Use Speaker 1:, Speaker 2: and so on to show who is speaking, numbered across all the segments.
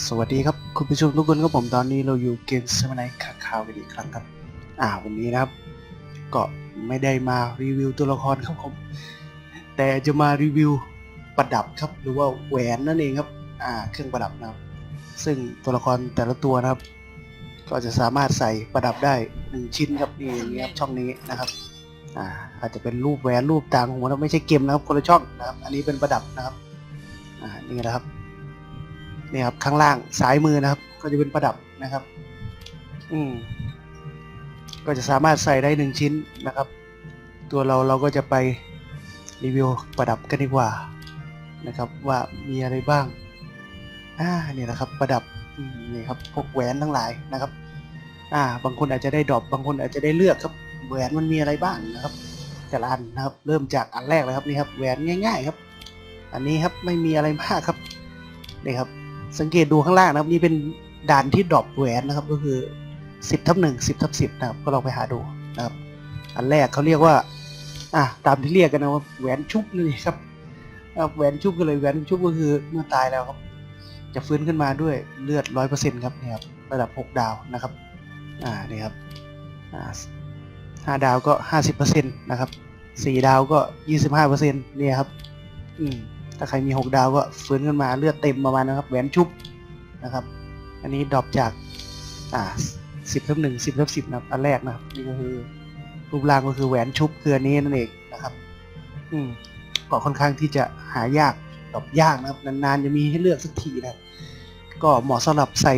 Speaker 1: สวัสดีครับคุณผู้ชมทุกคนครับผมตอนนี้เราอยู่เกมสมัยข่าวข่าวกันอีกครั้งครับ อ่าวันนี้นะครับ ก็ไม่ได้มารีวิวตัวละครครับผม แต่จะมารีวิวประดับครับ หรือว่าแหวนนั่นเองครับ อ่า เครื่องประดับนะครับ ซึ่งตัวละครแต่ละตัวนะครับ ก็จะสามารถใส่ประดับได้หนึ่งชิ้นครับนี่อย่ครับช่องนี้นะครับ อ่า อาจจะเป็นรูปแหวนรูปต่างหัวนะไม่ใช่เกมนะครับคนละช่องนะครับ อันนี้เป็นประดับนะครับ อ่านี่นะครับ นี่ครับข้างล่างซ้ายมือนะครับ ก็จะเป็นประดับนะครับ อืมก็จะสามารถใส่ได้หนึ่งชิ้นนะครับ ตัวเราเราก็จะไปรีวิวประดับกันดีกว่านะครับ ว่ามีอะไรบ้างอ่านี่นะครับ ประดับนี่ครับพวกแหวนทั้งหลายนะครับ อ่า บางคนอาจจะได้ดรอปบางคนอาจจะได้เลือกครับ แหวนมันมีอะไรบ้างนะครับ แต่ละอันนะครับ เริ่มจากอันแรกเลยครับนี่ครับแหวนง่าย ๆ ครับ อันนี้ครับไม่มีอะไรมากครับนี่ครับ สังเกตดูข้างล่างนะครับนี่เป็นด่านที่ดรอปแหวนนะครับก็คือ 10ทับหนึ่งสิบทับสิบนะครับก็ลองไปหาดูนะครับ อันแรกเขาเรียกว่าอะตามที่เรียกกันนะว่าแหวนชุบนี่ครับอะแหวนชุบกันเลยแหวนชุบก็คือเมื่อตายแล้วครับ จะฟื้นขึ้นมาด้วยเลือดร้อยเปอร์เซ็นต์ครับนี่ครับระดับหกดาวนะครับอ่านี่ครับอ่าห้าดาวก็ห้าสิบเปอร์เซ็นต์นะครับสี่ดาวก็ยี่สิบห้าเปอร์เซ็นต์เนี่ยครับ อืม ถ้าใครมี 6 ดาวก็ฟื้นขึ้นมาเลือดเต็มประมาณนะครับแหวนชุบนะครับ อันนี้ดรอปจากอ่าสิบทับหนึ่งสิบทับสิบนะครับอันแรกนะครับนี่ก็คือรูปร่างก็คือแหวนชุบคืออันนี้นั่นเองนะครับ อืมก็ค่อนข้างที่จะหายากดรอปยากนะครับนานๆจะมีให้เลือกสักทีนะก็เหมาะสำหรับใส่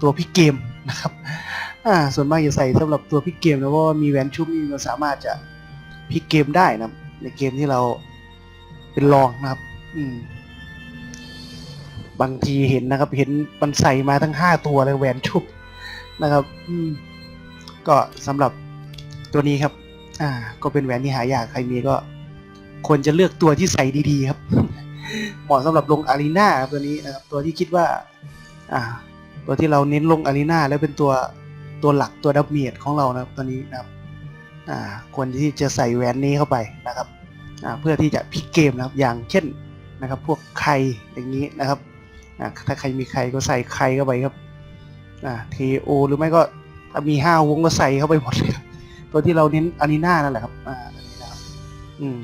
Speaker 1: ตัวพี่เกมนะครับ อ่า ส่วนมากจะใส่สำหรับตัวพี่เกมนะเพราะว่ามีแหวนชุบนี่เราสามารถจะพิกเกมได้นะในเกมที่เรา เป็นรองนะครับ อืม บางทีเห็นนะครับ เห็นมันใส่มาทั้งห้าตัวเลยแหวนชุบนะครับ อืม ก็สำหรับตัวนี้ครับ อ่า ก็เป็นแหวนที่หายากใครมีก็ควรจะเลือกตัวที่ใส่ดี ๆ ครับ เหมาะสำหรับลงอารีนาครับตัวนี้นะครับ ตัวที่คิดว่า อ่า ตัวที่เราเน้นลงอารีนาแล้วเป็นตัวตัวหลักตัวดับเมียดของเรานะครับตัวนี้นะครับ อ่า ควรที่จะใส่แหวนนี้เข้าไปนะครับ เพื่อที่จะพลิกเกมนะครับอย่างเช่นนะครับพวกไข่อย่างนี้นะครับถ้าใครมีไข่ก็ใส่ไข่เข้าไปครับอ่าทีโอหรือไม่ก็ถ้ามีห้าวงก็ใส่เข้าไปหมดเลยตัวที่เราเน้นอารีนานั่นแหละครับอ่าตัวนี้นะครับอืม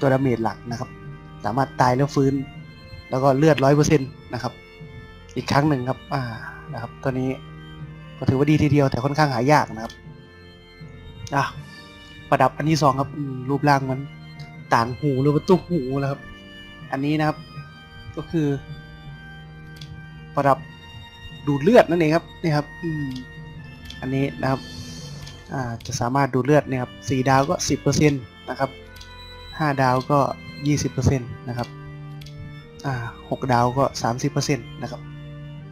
Speaker 1: ตัวดาเมจหลักนะครับ สามารถตายแล้วฟื้น แล้วก็เลือดร้อยเปอร์เซ็นต์นะครับ อีกครั้งหนึ่งครับอ่านะครับ ตัวนี้ก็ถือว่าดีทีเดียวแต่ค่อนข้างหายากนะครับอะประดับอันที่สองครับรูปร่างมัน ต่างหูหรือว่าตุ้มหูนะครับ อันนี้นะครับ ก็คือ ประดับดูดเลือดนั่นเองครับนี่ครับอืมอันนี้นะครับอ่าจะสามารถดูดเลือดเนี่ยครับสี่ดาวก็สิบเปอร์เซ็นต์นะครับห้าดาวก็ยี่สิบเปอร์เซ็นต์นะครับอ่าหกดาวก็สามสิบเปอร์เซ็นต์นะครับ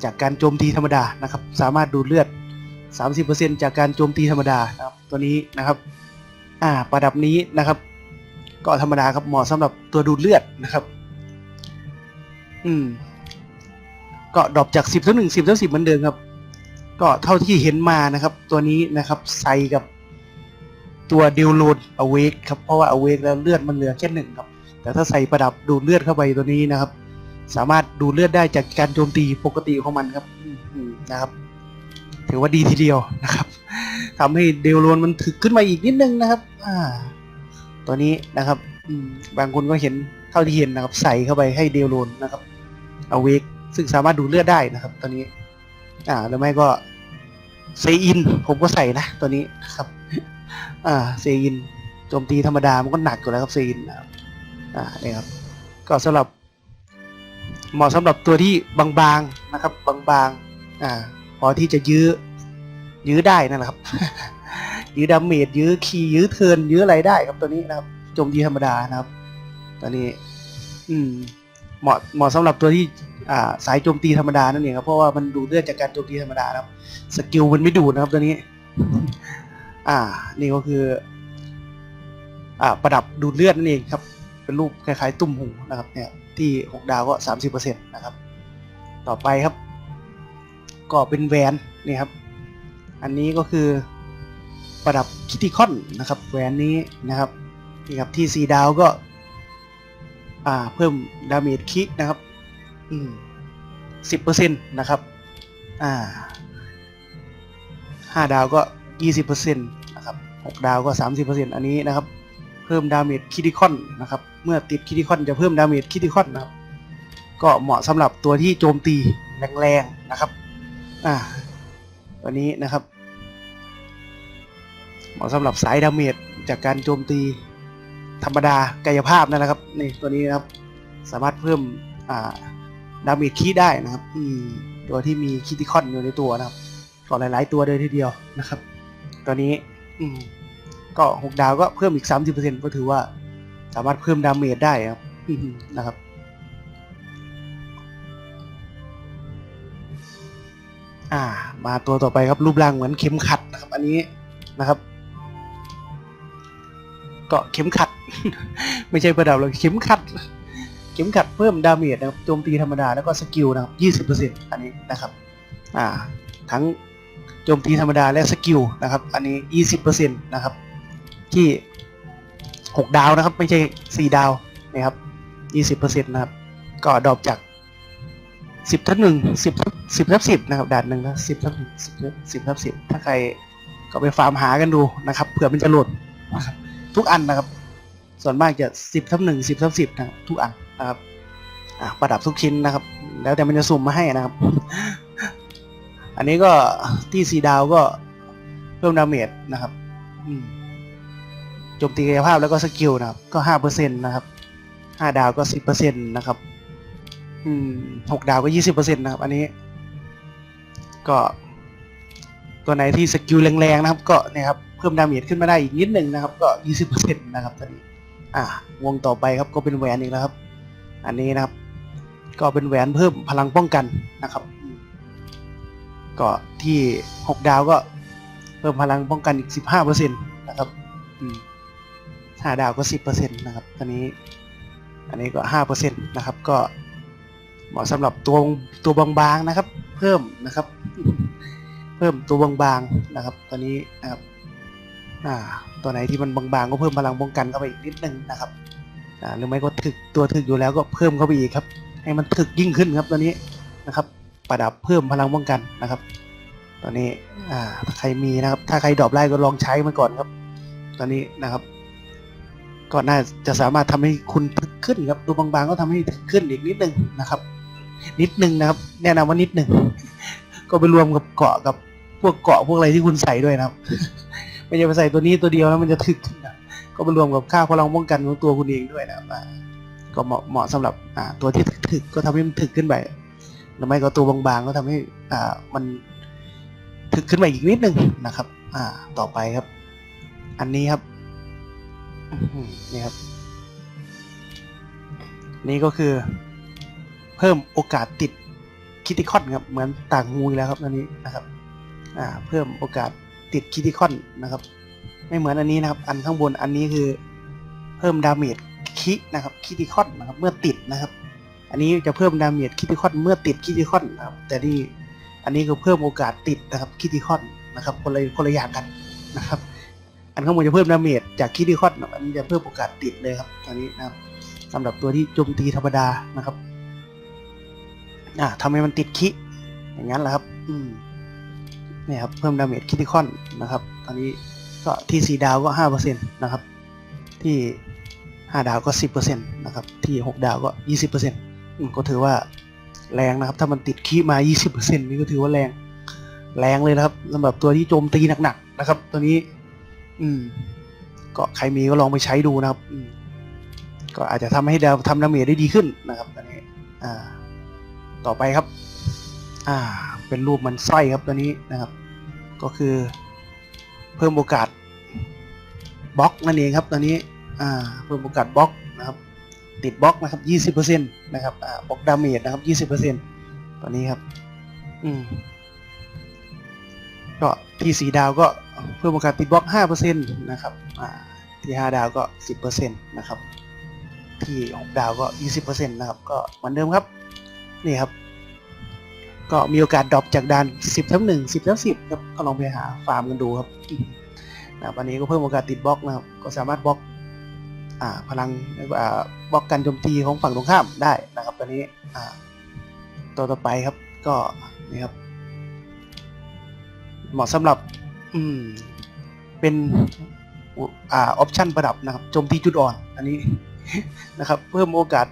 Speaker 1: จากการโจมตีธรรมดานะครับ สามารถดูดเลือดสามสิบเปอร์เซ็นต์จากการโจมตีธรรมดานะครับตัวนี้นะครับ อ่า ประดับนี้นะครับ ก็ธรรมดาครับเหมาะสำหรับตัวดูดเลือดนะครับ อืม ก็ดรอปจากสิบถึงหนึ่งสิบถึงสิบเหมือนเดิมครับ ก็เท่าที่เห็นมานะครับ ตัวนี้นะครับใส่กับตัวเดลโลนอเวกครับเพราะว่าอเวกแล้วเลือดมันเหลือแค่หนึ่งครับ แต่ถ้าใส่ประดับดูดเลือดเข้าไปตัวนี้นะครับ สามารถดูดเลือดได้จากการโจมตีปกติของมันครับอืนะครับ ถือว่าดีทีเดียวนะครับทำให้เดลโลนมันถึกขึ้นมาอีกนิดนึงนะครับ อ่า ตัวนี้นะครับอืมบางคนก็เห็นเท่าที่เห็นนะครับ ใส่เข้าไปให้เดลโลนนะครับเอาเวกซึ่งสามารถดูดเลือดได้นะครับ ตัวนี้ อ่าหรือไม่ก็เซอิน ผมก็ใส่นะตัวนี้นะครับ อ่าเซอินโจมตีธรรมดามันก็หนักอยู่แล้วครับเซอินนะครับอ่านี่ครับ ก็สำหรับ เหมาะสำหรับตัวที่บางๆนะครับ บางๆอ่าพอที่จะยื้อยื้อได้นั่นแหละครับ ยื้อดาเมจยื้อคีย์ยื้อเทินยื้ออะไรได้ครับตัวนี้นะครับโจมตีธรรมดานะครับ ตัวนี้ อืม เหมาะเหมาะสำหรับตัวที่อ่าสายโจมตีธรรมดานั่นเองครับเพราะว่ามันดูดเลือดจากการโจมตีธรรมดานะครับ สกิลมันไม่ดูดนะครับตัวนี้ อ่า นี่ก็คือ อ่า ประดับดูดเลือดนั่นเองครับ เป็นรูปคล้ายๆ ตุ่มหูนะครับ เนี่ย ที่หกดาวก็สามสิบเปอร์เซ็นต์นะครับ ต่อไปครับ ก็เป็นแหวนนี่ครับ อันนี้ก็คือ ประดับคิติคอนนะครับแหวนนี้นะครับนี่ครับที่สีดาวก็ อ่าเพิ่มดาเมจคิกนะครับอืมสิบเปอร์เซ็นต์นะครับ อ่าห้าดาวก็ยี่สิบเปอร์เซ็นต์นะครับหกดาวก็สามสิบเปอร์เซ็นต์อันนี้นะครับ เพิ่มดาเมจคิติคอนนะครับ เมื่อติดคิติคอนจะเพิ่มดาเมจคิติคอนนะครับ ก็เหมาะสำหรับตัวที่โจมตีแรงๆนะครับ อ่า ตัวนี้นะครับ เหมาะสำหรับสายดาเมจจากการโจมตีธรรมดากายภาพนั่นแหละครับนี่ตัวนี้นะครับ สามารถเพิ่มาดาเมจคีได้นะครับตัวที่มีคิติคอนอยู่ในตัวนะครับก็หลาย ๆ ตัวเลยทีเดียวนะครับ ตัวนี้ก็หกดาวก็เพิ่มอีกสามสิบเปอร์เซ็นก็ถือว่า สามารถเพิ่มดาเมจได้ครับนะครับอ่ามาตัวต่อไปครับรูปร่างเหมือนเข็มขัดนะครับ อันนี้นะครับ ก็เข็มขัด ไม่ใช่ประดับหรอกเข็มขัด เข็มขัดเพิ่มดาเมจนะครับโจมตีธรรมดาแล้วก็สกิลนะครับยี่สิบเปอร์เซ็นต์อันนี้นะครับอ่าทั้งโจมตีธรรมดาและสกิลนะครับ อันนี้ยี่สิบเปอร์เซ็นต์นะครับ ที่หกดาวนะครับ ไม่ใช่สี่ดาวนะครับยี่สิบเปอร์เซ็นต์นะครับ ก็ดรอปจากสิบทับหนึ่งสิบสิบทับสิบนะครับด่านหนึ่งนะสิบทับหนึ่งสิบสิบทับสิบถ้าใครก็ไปฟาร์มหากันดูนะครับเผื่อมันจะหล่นนะครับ ทุกอันนะครับ ส่วนมากจะสิบทับหนึ่งสิบทับสิบนะครับทุกอันนะครับประดับทุกชิ้นนะครับ แล้วแต่มันจะสุ่มมาให้นะครับ อันนี้ก็ที่สีดาวก็เพิ่มดาเมจนะครับโจมตีกายภาพแล้วก็สกิลนะครับ ก็ห้าเปอร์เซ็นต์นะครับห้าดาวก็สิบเปอร์เซ็นต์นะครับหกดาวก็ยี่สิบเปอร์เซ็นต์นะครับ อันนี้ ก็ ตัวไหนที่สกิลแรงๆนะครับ ก็เนี่ยครับ เพิ่มดาเมจขึ้นมาได้อีกนิดหนึ่งนะครับ ก็ยี่สิบเปอร์เซ็นต์นะครับตอนนี้ อ่าวงต่อไปครับก็เป็นแหวนอีกแล้วครับ อันนี้นะครับ ก็เป็นแหวนเพิ่มพลังป้องกันนะครับ ก็ที่หกดาวก็เพิ่มพลังป้องกันอีกสิบห้าเปอร์เซ็นต์นะครับอืมห้าดาวก็สิบเปอร์เซ็นต์นะครับตอนนี้ อันนี้ก็ห้าเปอร์เซ็นต์นะครับ ก็เหมาะสำหรับตัวตัวบางๆนะครับ เพิ่มนะครับ เพิ่มตัวบางๆนะครับ ตอนนี้นะครับ อ่าตัวไหนที่มันบางๆ ก็เพิ่มพลังป้องกันเข้าไปอีกนิดนึงนะครับอ่าหรือไม่ก็ถึกตัวถึกอยู่แล้วก็เพิ่มเข้าไปอีกครับ ให้มันถึกยิ่งขึ้นครับตัวนี้นะครับ ประดับเพิ่มพลังป้องกันนะครับ ตอนนี้อ่าถ้าใครมีนะครับ ถ้าใครดรอปไล่ก็ลองใช้มันก่อนครับ ตอนนี้นะครับก็น่าจะสามารถทำให้คุณถึกขึ้นครับตัวบางๆก็ทำให้ถึกขึ้นอีกนิดนึงนะครับ นิดนึงนะครับ แนะนำว่านิดนึงก็ไปรวมกับเกาะกับพวกเกาะพวกอะไรที่คุณใส่ด้วยนะครับ ไม่ใช่ไปใส่ตัวนี้ตัวเดียวแล้วมันจะถึกนะก็ไปรวมกับค่าพลังป้องกันของตัวคุณเองด้วยนะครับอ่าก็เหมาะเหมาะสำหรับอ่าตัวที่ถึกก็ทำให้มันถึกขึ้นไปหรือไม่ก็ตัวบางๆก็ทำให้อ่ามันถึกขึ้นไปอีกนิดนึงนะครับ อ่าต่อไปครับ อันนี้ครับนี่ครับ นี่ก็คือเพิ่มโอกาสติดคิติคอนครับ เหมือนต่างงูแล้วครับอันนี้นะครับ อ่า เพิ่มโอกาส ติดคิติคอนนะครับ ไม่เหมือนอันนี้นะครับ อันข้างบนอันนี้คือเพิ่มดาเมจคินะครับคิติคอนนะครับ เมื่อติดนะครับ อันนี้จะเพิ่มดาเมจคิติคอนเมื่อติดคิติคอนนะครับ แต่นี่อันนี้คือเพิ่มโอกาสติดนะครับคิติคอนนะครับ คนละคนละอย่างกันนะครับ อันข้างบนจะเพิ่มดาเมจจากคิติคอนอันนี้จะเพิ่มโอกาสติดเลยครับอันนี้นะครับสำหรับตัวที่โจมตีธรรมดานะครับอ่าทำให้มันติดคิอย่างนั้นแหละครับ อืม เนี่ยครับเพิ่มดาเมจคิติคอนนะครับ ตอนนี้ก็ที่สี่ดาวก็ห้าเปอร์เซ็นต์นะครับ ที่ห้าดาวก็สิบเปอร์เซ็นต์นะครับ ที่หกดาวก็ยี่สิบเปอร์เซ็นต์ก็ถือว่าแรงนะครับ ถ้ามันติดคีมายี่สิบเปอร์เซ็นต์นี่ก็ถือว่าแรง แรงเลยนะครับสำหรับตัวที่โจมตีหนักๆนะครับ ตัวนี้ อืม ก็ใครมีก็ลองไปใช้ดูนะครับ อืมก็อาจจะทำให้ดาวทำดาเมจได้ดีขึ้นนะครับตัวนี้อ่า ต่อไปครับ อ่า เป็นรูปมันไส้ครับตัวนี้นะครับ ก็คือเพิ่มโอกาสบล็อกนั่นเองครับตัวนี้อ่าเพิ่มโอกาสบล็อกนะครับ ติดบล็อกนะครับยี่สิบเปอร์เซ็นต์นะครับอ่าบล็อกดาเมจนะครับยี่สิบเปอร์เซ็นต์ตัวนี้ครับอืมก็ที่สีดาวก็เพิ่มโอกาสติดบล็อกห้าเปอร์เซ็นต์นะครับอ่าที่ห้าดาวก็สิบเปอร์เซ็นต์นะครับที่หกดาวก็ยี่สิบเปอร์เซ็นต์นะครับก็เหมือนเดิมครับนี่ครับ ก็มีโอกาสดรอปจากด่านสิบทับหนึ่งสิบทับสิบครับก็ลองไปหาฟาร์มกันดูครับนะครันนี้ก็เพิ่มโอกาสติดบล็อกนะครับ ก็สามารถบล็อกอ่าพลังอ่าบล็อกการโจมตีของฝั่งตรงข้ามได้นะครับตอนนี้อ่าตัวต่อไปครับก็นี่ครับ เหมาะสำหรับอืมเป็นอุอ่าออปชันประดับนะครับโจมตีจุดอ่อนอันนี้นะครับ เพิ่มโอกาส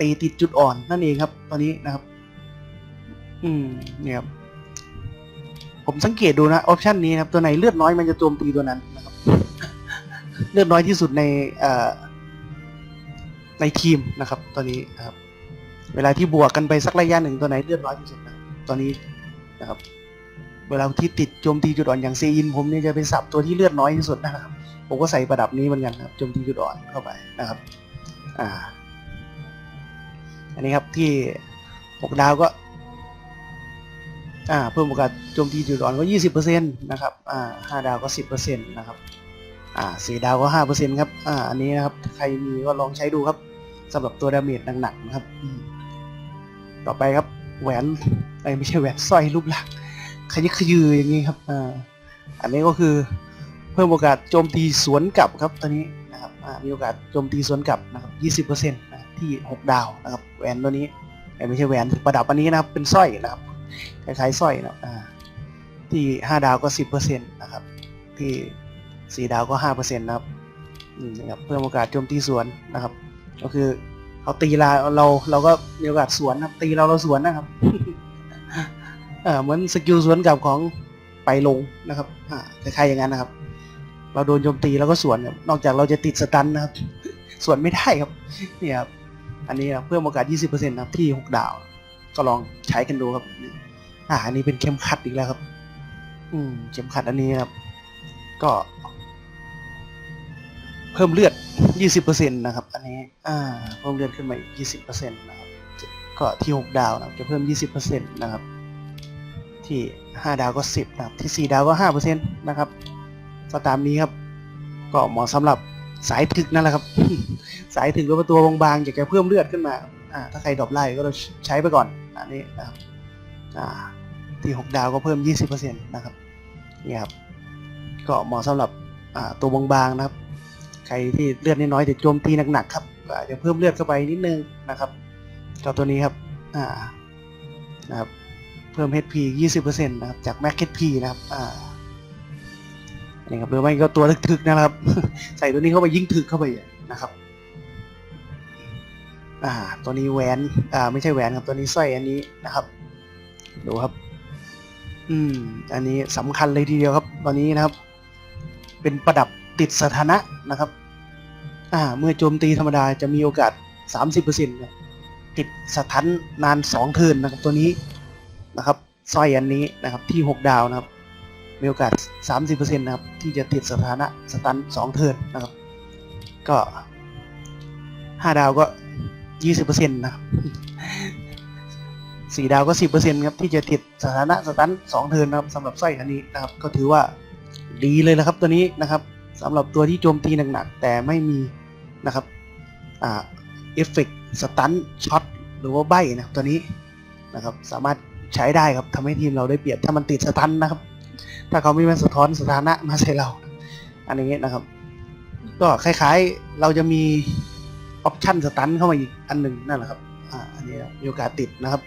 Speaker 1: ตีติดจุดอ่อนนั่นเองครับ ตอนนี้นะครับ อืม เนี่ยครับผมสังเกตดูนะออปชันนี้นะครับ ตัวไหนเลือดน้อยมันจะโจมตีตัวนั้นนะครับ เลือดน้อยที่สุดในในทีมนะครับตัวนี้นะครับ เวลาที่บวกกันไปสักระยะหนึ่งตัวไหนเลือดน้อยที่สุดนะตัวนี้นะครับ เวลาที่ติดโจมตีจุดอ่อนอย่างเซอินผมเนี่ยจะเป็นสับตัวที่เลือดน้อยที่สุดนะครับ ผมก็ใส่ประดับนี้เหมือนกันครับโจมตีจุดอ่อนเข้าไปนะครับ อ่า อันนี้ครับที่หกดาวก็ อ่าเพิ่มโอกาสโจมตีจุดอ่อนก็ยี่สิบเปอร์เซ็นะครับอ่าห้าดาวก็สิบเปอร์เซ็นะครับอ่าสี่ดาวก็ห้าเปอร์เซ็นต์ครับอ่าอันนี้นะครับใครมีก็ลองใช้ดูครับสำหรับตัวดาเมจหนักๆนะครับ ต่อไปครับแหวนไอ้ไม่ใช่แหวนสร้อยรูปลักขยิกขยืออย่างนี้ครับอ่าอันนี้ก็คือเพิ่มโอกาสโจมตีสวนกลับครับตัวนี้นะครับอ่ามีโอกาสโจมตีสวนกลับนะครับ20%นะที่ 6 ดาวนะครับแหวนตัวนี้แต่ไม่ใช่แหวนประดับอันนี้นะครับเป็นสร้อยนะครับ คล้ายๆสร้อยนะครับอ่าที่ 5 ดาวก็ 10%นะครับ ที่ 4 ดาวก็ 5%นะครับนะครับเพิ่มโอกาสโจมตีสวนนะครับ ก็คือเขาตีเราเราเราก็มีโอกาสสวนนะครับ ตีเราเราสวนนะครับเออเหมือนสกิลสวนกับของไปลงนะครับคล้ายๆอย่างนั้นนะครับ เราโดนโจมตีแล้วก็สวนครับนอกจากเราจะติดสตันนะครับสวนไม่ได้ครับเนี่ยครับอันนี้เพิ่มโอกาส 20%นะครับที่ 6 ดาว ก็ลองใช้กันดูครับ อ่า อันนี้เป็นเข็มขัดอีกแล้วครับ อืมเข็มขัดอันนี้ครับ ก็ เพิ่มเลือด 20%นะครับ อันนี้ อ่า เพิ่มเลือดขึ้นมาอีก20%นะครับ ก็ที่ 6 ดาวนะครับ จะเพิ่ม 20%นะครับ ที่ 5 ดาวก็ 10 นะครับ ที่ 4 ดาวก็ 5%นะครับ ก็ตามนี้ครับ ก็เหมาะสำหรับสายถึกนั่นแหละครับ สายถึกหรือว่าตัวบางๆอยากจะเพิ่มเลือดขึ้นมาอ่า ถ้าใครดรอปไล่ก็ใช้ไปก่อนอันนี้นะครับอ่าที่ 6 ดาวก็เพิ่ม 20%นะครับนี่ครับก็เหมาะสำหรับอ่าตัวบางๆนะครับ ใครที่เลือดน้อยๆแต่โจมตีหนักๆครับอาจจะเพิ่มเลือดเข้าไปนิดนึงนะครับก็ตัวนี้ครับอ่านะครับเพิ่ม HP 20%นะครับจาก Max HP นะครับอ่านนี้ครับหรือไม่ก็ตัวถึกๆนะครับ ใส่ตัวนี้เข้าไปยิ่งถึกเข้าไปนะครับ อ่า ตัวนี้แหวน อ่า ไม่ใช่แหวนครับ ตัวนี้สร้อยอันนี้นะครับ ดูครับ อืม อันนี้สำคัญเลยทีเดียวครับ ตอนนี้นะครับ เป็นประดับติดสถานะนะครับ อ่า เมื่อโจมตีธรรมดาจะมีโอกาส 30%ครับติดสถานนาน2เทินนะครับ ตัวนี้นะครับสร้อยอันนี้นะครับ ที่ 6 ดาวนะครับ มีโอกาส 30%นะครับ ที่จะติดสถานะสตัน2เทินนะครับ ก็ 5 ดาวก็ 20%นะครับ4ดาวก็10%ครับที่จะติดสถานะสตัน2เทินนะครับสำหรับสร้อยอันนี้นะครับ ก็ถือว่าดีเลยนะครับตัวนี้นะครับสำหรับตัวที่โจมตีหนักๆแต่ไม่มีนะครับอ่าเอฟเฟกสตันช็อตหรือว่าใบนะตัวนี้นะครับสามารถใช้ได้ครับทำให้ทีมเราได้เปรียบถ้ามันติดสตันนะครับ ถ้าเขาไม่มาสะท้อนสถานะมาใส่เรา อันนี้นะครับ ก็คล้ายๆเราจะมี ออปชั่นสตันเข้ามาอีกอันหนึ่งนั่นแหละครับอ่าอันนี้มีโอกาสติดนะครับ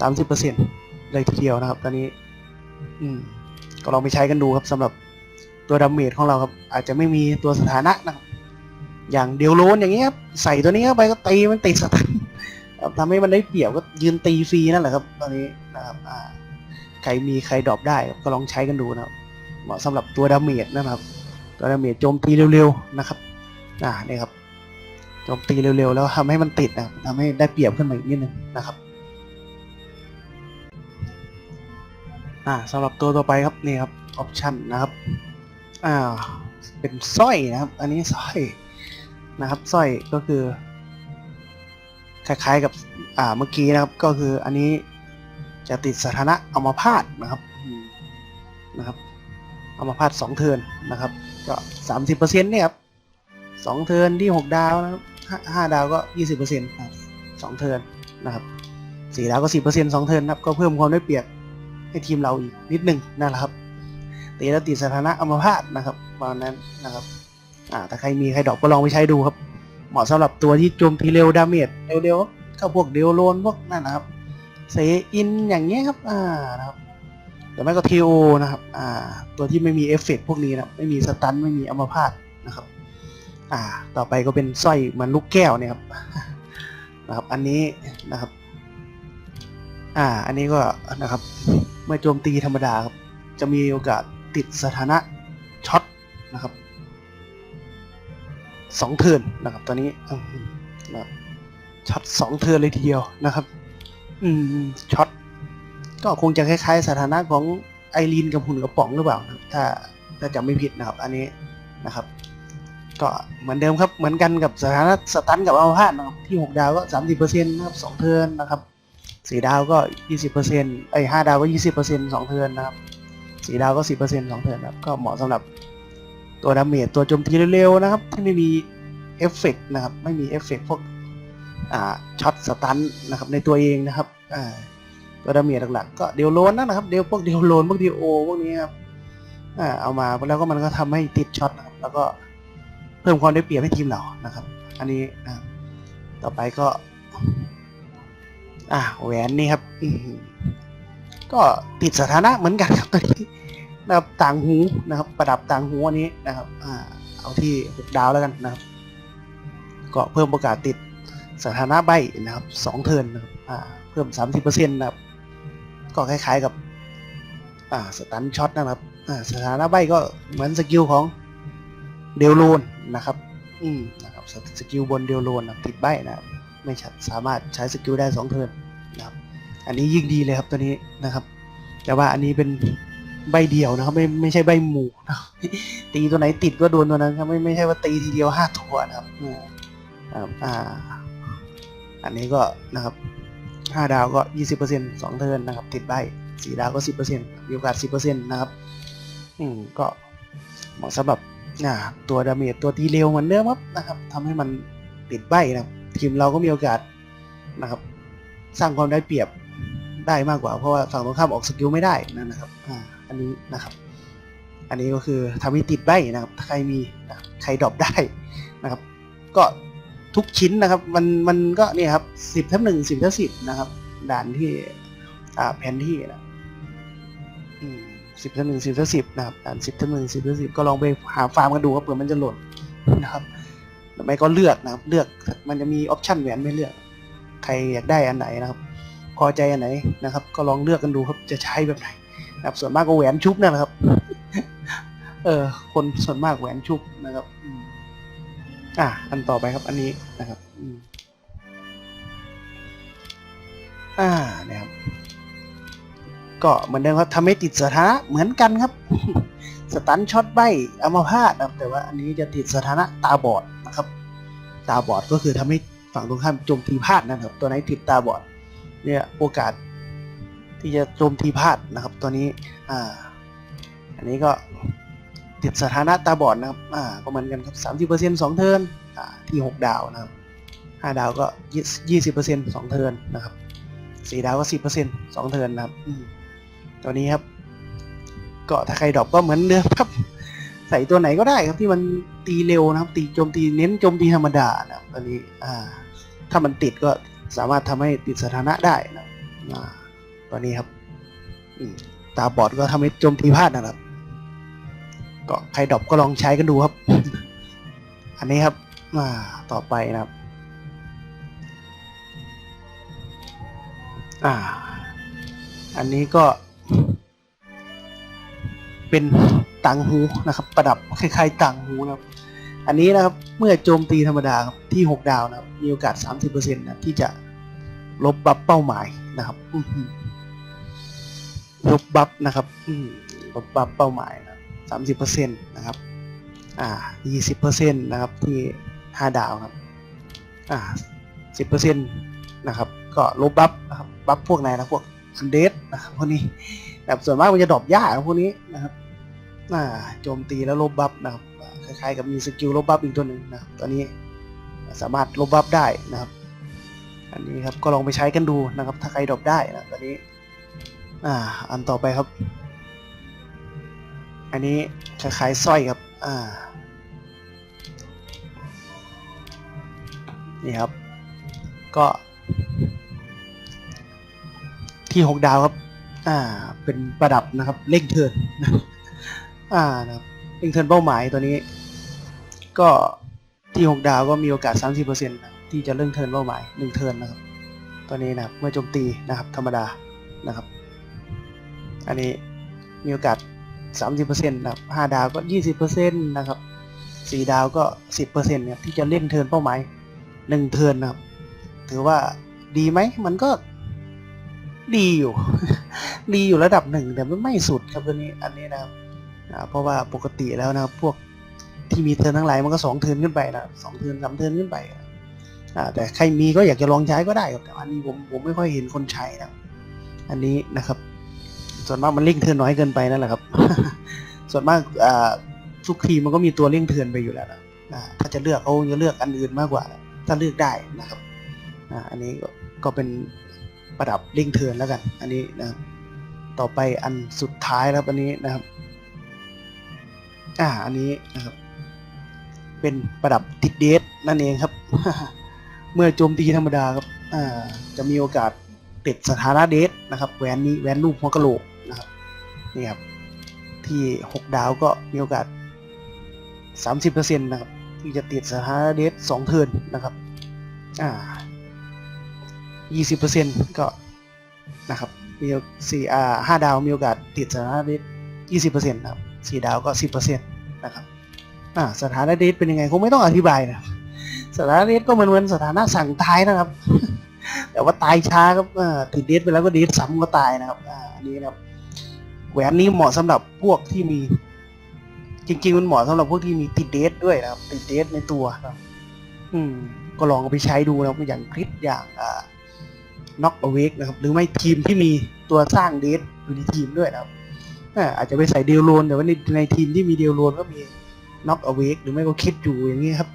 Speaker 1: สามสิบเปอร์เซ็นต์เลยทีเดียวนะครับ ตอนนี้ อืม ก็ลองไปใช้กันดูครับสำหรับตัวดาเมจของเราครับ อาจจะไม่มีตัวสถานะนะครับอย่างเดียวโลนอย่างเงี้ยครับใส่ตัวนี้เข้าไปก็ตีมันติดสตันทำให้มันได้เปรียบก็ยืนตีฟรีนั่นแหละครับ ตอนนี้นะครับอ่าใครมีใครดรอปได้ก็ลองใช้กันดูนะครับ เหมาะสำหรับตัวดาเมจนะครับ ตัวดาเมจโจมตีเร็วๆนะครับ อ่านี่ครับ โจมตีเร็วๆ แล้วทำให้มันติดนะทำให้ได้เปรียบขึ้นมาอีกนิดนึงนะครับ อ่าสำหรับตัวต่อไปครับนี่ครับออปชันนะครับอ่าเป็นสร้อยนะครับ อันนี้สร้อยนะครับสร้อยก็คือ คล้ายๆกับอ่าเมื่อกี้นะครับก็คืออันนี้จะติดสถานะอัมาพาตนะครับนะครับอัมาพาตสองเทินนะครับก็สามสิบเปอร์เซ็นต์เนี่ยครับสองเทินที่หกดาวนะครับ ห้าดาวก็ยี่สิบเปอร์เซ็นต์สองเทิร์นนะครับสี่ดาวก็สิบเปอร์เซ็นต์สองเทิร์นครับก็เพิ่มความได้เปรียบให้ทีมเราอีกนิดหนึ่งนะครับตีแล้วติดสถานะอัมพาตนะครับประมาณนั้นนะครับอ่าถ้าใครมีใครดอกก็ลองไปใช้ดูครับ เหมาะสำหรับตัวที่โจมตีเร็วดาเมจเร็วๆก็พวกเดลโลนพวกนั่นนะครับเซอินอย่างเงี้ยครับอ่านะครับแต่ไม่ก็ทีโอนะครับอ่าตัวที่ไม่มีเอฟเฟกต์พวกนี้นะไม่มีสตันไม่มีอัมพาตนะครับ อ่า ต่อไปก็เป็นสร้อยเหมือนลูกแก้วเนี่ยครับ นะครับ อันนี้นะครับ อ่า อันนี้ก็นะครับ เมื่อโจมตีธรรมดาครับ จะมีโอกาสติดสถานะช็อตนะครับสองเทินนะครับตัวนี้นะครับช็อตสองเทินเลยทีเดียวนะครับ อืมช็อตก็คงจะคล้ายๆ สถานะของไอรีนกับหุ่นกระป๋องหรือเปล่านะถ้าถ้าจำไม่ผิดนะครับ อันนี้นะครับ ก็เหมือนเดิมครับ เหมือนกันกับสถานะสตันกับอัลพาดนะครับที่ 6 ดาวก็ 30%นะครับ2เทิร์นนะครับสี่ดาวก็ 20%ไอ้ยห้าดาวก็ 20%สองเทิร์นนะครับสี่ดาวก็ 10%สองเทิร์นครับ ก็เหมาะสำหรับตัวดาเมจตัวโจมตีเร็วๆนะครับ ที่ไม่มีเอฟเฟกต์นะครับ ไม่มีเอฟเฟกต์พวกอ่าช็อตสตันนะครับในตัวเองนะครับอ่าตัวดาเมจหลักๆก็เดียวโลนนะครับ เดียวพวกเดียวโลนพวกเดียวโอพวกนี้ครับอ่าเอามาแล้วก็มันก็ทำให้ติดช็อตนะครับแล้วก็ เพิ่มความได้เปรียบให้ทีมเรานะครับ อันนี้ต่อไปก็ อ่าแหวนนี่ครับก็ติดสถานะเหมือนกันครับตัวนี้นะครับต่างหูนะครับ ประดับต่างหูอันนี้นะครับ อ่า เอาที่หกดาวแล้วกันนะครับ ก็เพิ่มโอกาสติดสถานะใบนะครับสองเทินนะครับอ่าเพิ่มสามสิบเปอร์เซ็นต์นะครับ ก็คล้ายๆกับ อ่าสตันช็อตนะครับอ่าสถานะใบก็เหมือนสกิลของเดลโลน นะครับ อืมนะครับสสกิลบนเดลโลนนะติดใบนะครับไม่ชัดสามารถใช้สกิลได้สองเทิร์นนะครับ อันนี้ยิ่งดีเลยครับตัวนี้นะครับ แต่ว่าอันนี้เป็นใบเดียวนะครับ ไม่ไม่ใช่ใบหมู่นะครับตีตัวไหนติดก็โดนตัวนั้นครับไม่ไม่ใช่ว่าตีทีเดียวห้าตัวนะครับอืมครับอ่า อันนี้ก็นะครับห้าดาวก็ยี่สิบเปอร์เซ็นต์สองเทิร์นนะครับ ติดใบสี่ดาวก็สิบเปอร์เซ็นต์มีโอกาสสิบเปอร์เซ็นต์นะครับ อืมก็เหมาะสำหรับ อ่าตัวดาเมจตัวตีเร็วเหมือนเดิมครับนะครับทำให้มันติดใบนะครับ ทีมเราก็มีโอกาสนะครับ สร้างความได้เปรียบได้มากกว่า เพราะว่าฝั่งตรงข้ามออกสกิลไม่ได้นั่นนะครับอ่าอันนี้นะครับ อันนี้ก็คือทำให้ติดใบนะครับ ใครมีใครดรอปได้นะครับ ก็ทุกชิ้นนะครับ มันมันก็เนี่ยครับสิบทับหนึ่งสิบทับสิบนะครับ ด่านที่อ่าแผนที่นะ สิบทับหนึ่งสิบทับสิบนะครับอ่านสิบทับหนึ่งสิบทับสิบก็ลองไปหาฟาร์มกันดูครับเผื่อมันจะหล่นนะครับหรือไม่ก็เลือกนะครับ เลือกมันจะมีออปชันแหวนไม่เลือก ใครอยากได้อันไหนนะครับ พอใจอันไหนนะครับ ก็ลองเลือกกันดูครับจะใช้แบบไหนนะครับ ส่วนมากก็แหวนชุบนั่นแหละครับ เออคนส่วนมากแหวนชุบนะครับอะอันต่อไปครับอันนี้นะครับอ่าเนี่ยครับ ก็เหมือนเดิมครับทำให้ติดสถานะเหมือนกันครับ สตันช็อตใบอัมพาตนะครับแต่ว่าอันนี้จะติดสถานะตาบอดนะครับ ตาบอดก็คือทำให้ฝั่งตรงข้ามโจมตีพลาดนะครับ ตัวไหนติดตาบอดเนี่ยโอกาสที่จะโจมตีพลาดนะครับ ตัวนี้อ่าอันนี้ก็ติดสถานะตาบอดนะครับอ่าก็เหมือนกันครับสามสิบเปอร์เซ็นต์สองเทิร์นอ่าที่หกดาวนะครับห้าดาวก็ยี่สิบเปอร์เซ็นต์สองเทิร์นนะครับสี่ดาวก็สิบเปอร์เซ็นต์สองเทิร์นนะครับอืม ตัวนี้ครับก็ถ้าใครดรอปก็เหมือนเดิมครับ ใส่ตัวไหนก็ได้ครับที่มันตีเร็วนะครับ ตีโจมตีเน้นโจมตีธรรมดานะครับตัวนี้อ่าถ้ามันติดก็สามารถทำให้ติดสถานะได้นะอ่าตัวนี้ครับตาบอดก็ทำให้โจมตีพลาดนะครับ ก็ใครดรอปก็ลองใช้กันดูครับ อันนี้ครับอ่าต่อไปนะครับ อ่า อันนี้ก็ เป็นต่างหูนะครับ ประดับคล้ายๆต่างหูนะครับ อันนี้นะครับเมื่อโจมตีธรรมดาครับที่ 6 ดาวนะครับมีโอกาส 30%นะที่จะลบบัฟเป้าหมายนะครับลบบัฟนะครับลบบัฟเป้าหมายนะ30%นะครับ อ่า20%นะครับที่5ดาวครับ อ่า10%นะครับ ก็ลบบัฟนะครับ บัฟพวกไหนนะพวกคันเดสนะครับพวกนี้แบบส่วนมากมันจะดรอปยากพวกนี้นะครับ อ่าโจมตีแล้วลบบัฟนะครับคล้ายๆกับมีสกิลลบบัฟอีกตัวหนึ่งนะครับตัวนี้สามารถลบบัฟได้นะครับ อันนี้ครับก็ลองไปใช้กันดูนะครับ ถ้าใครดรอปได้นะตัวนี้อ่าอันต่อไปครับ อันนี้คล้ายๆสร้อยครับอ่านี่ครับ ก็ที่หกดาวครับ อ่า เป็นประดับนะครับเร่งเทิร์น อ่านะครับเร่งเทิร์นเป้าหมายตัวนี้ ก็ที่หกดาวก็มีโอกาส 30%นะที่จะเร่งเทิร์นเป้าหมายหนึ่งเทิร์นนะครับ ตัวนี้นะครับเมื่อโจมตีนะครับ ธรรมดานะครับ อันนี้มีโอกาส 30%นะครับ5ดาวก็ 20%นะครับ4ดาวก็ 10%เนี่ยที่จะเล่นเทิร์นเป้าหมาย 1 เทิร์นนะครับ ถือว่าดีไหมมันก็ดีอยู่ ดีอยู่ระดับหนึ่งแต่ไม่สุดครับตัวนี้อันนี้นะครับ อ่าเพราะว่าปกติแล้วนะพวกที่มีเทินทั้งหลายมันก็สองเทินขึ้นไปนะสองเทินสามเทินขึ้นไปนะแต่ใครมีก็อยากจะลองใช้ก็ได้ครับแต่อันนี้ผมผมไม่ค่อยเห็นคนใช้นะอันนี้นะครับ ส่วนมากมันเล่งเทินน้อยเกินไปนั่นแหละครับ ส่วนมากอ่าทุกทีมันก็มีตัวเล่งเทินไปอยู่แล้วนะถ้าจะเลือกเขาจะเลือกอันอื่นมากกว่า ถ้าเลือกได้นะครับอันนี้ก็เป็นประดับเล่งเทินแล้วกัน อันนี้นะครับต่อไปอันสุดท้ายแล้วอันนี้นะครับ อ่า อันนี้นะครับ เป็นประดับติดเดทนั่นเองครับ เมื่อโจมตีธรรมดาครับ อ่า จะมีโอกาสติดสถานะเดทนะครับแหวนนี้แหวนรูปหัวกะโหลกนะครับนี่ครับ ที่หกดาวก็มีโอกาสสามสิบเปอร์เซ็นต์นะครับ ที่จะติดสถานะเดทสองเทินนะครับ อ่ายี่สิบเปอร์เซ็นต์ก็นะครับมีสี่อ่าห้าดาวมีโอกาสติดสถานะเดทยี่สิบเปอร์เซ็นต์นะครับ สี่ดาวก็สิบเปอร์เซ็นต์นะครับอ่าสถานะเดทเป็นยังไงคงไม่ต้องอธิบายนะสถานะเดทก็เหมือนเหมือนสถานะสั่งตายนะครับ แต่ว่าตายช้าครับอ่าติดเดทไปแล้วก็เดทซ้ำก็ตายนะครับอ่าอันนี้นะครับแหวนนี้เหมาะสำหรับพวกที่มี จริง ๆ มันเหมาะสำหรับพวกที่มีติดเดทด้วยนะครับ ติดเดทในตัวครับ อืม ก็ลองเอาไปใช้ดูนะครับอย่างคลิปอย่างอ่าน็อกอเวกนะครับ หรือไม่ทีมที่มีตัวสร้างเดทอยู่ในทีมด้วยนะครับ อาจจะไปใส่เดลโลนแต่ว่าในในทีมที่มีเดลโลนก็มีน็อกอเวกหรือไม่ก็คิดอยู่อย่างนี้ครับ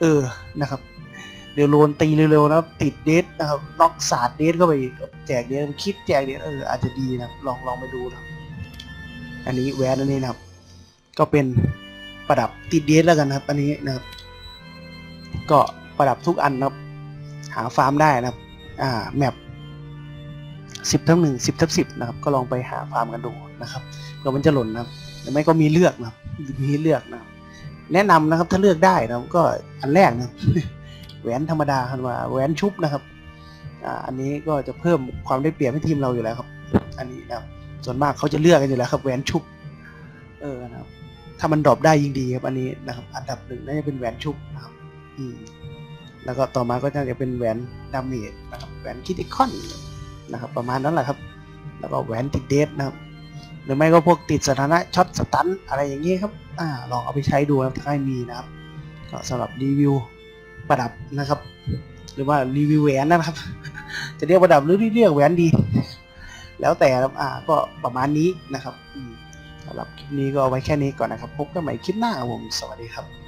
Speaker 1: เออนะครับ เดลโลนตีเร็วๆนะครับ ติดเดทนะครับน็อกศาสตร์เดทเข้าไปอีกแจกเดทคิดแจกเดทเอออาจจะดีนะลองลองไปดูนะอันนี้แหวนอันนี้นะครับ ก็เป็นประดับติดเดทแล้วกันนะครับ อันนี้นะครับ ก็ประดับทุกอันนะครับ หาฟาร์มได้นะครับ อ่าแมปสิบทับหนึ่งสิบทับสิบนะครับ ก็ลองไปหาฟาร์มกันดู นะครับเผื่อมันจะหล่นนะครับหรือไม่ก็มีเลือกนะครับมีเลือกนะครับ แนะนำนะครับถ้าเลือกได้นะครับก็อันแรกนะแหวนธรรมดาคันว่าแหวนชุบนะครับอ่าอันนี้ก็จะเพิ่มความได้เปรียบให้ทีมเราอยู่แล้วครับ อันนี้นะครับ ส่วนมากเขาจะเลือกกันอยู่แล้วครับแหวนชุบ เออนะครับ ถ้ามันดรอปได้ยิ่งดีครับ อันนี้นะครับ อันดับหนึ่งน่าจะเป็นแหวนชุบนะครับอืมแล้วก็ต่อมาก็จะเป็นแหวนดาเมจนะครับแหวนคิติคอนนะครับ ประมาณนั้นแหละครับ แล้วก็แหวนติดเดทนะครับ หรือไม่ก็พวกติดสถานะช็อตสตันอะไรอย่างนี้ครับอ่าลองเอาไปใช้ดูนะครับถ้าใครมีนะครับ ก็สำหรับรีวิวประดับนะครับ หรือว่ารีวิวแหวนนะครับ จะเรียกประดับหรือเรียกแหวนดี แล้วแต่ครับอ่าก็ประมาณนี้นะครับสำหรับคลิปนี้ก็เอาไว้แค่นี้ก่อนนะครับ พบกันใหม่คลิปหน้าครับผมสวัสดีครับ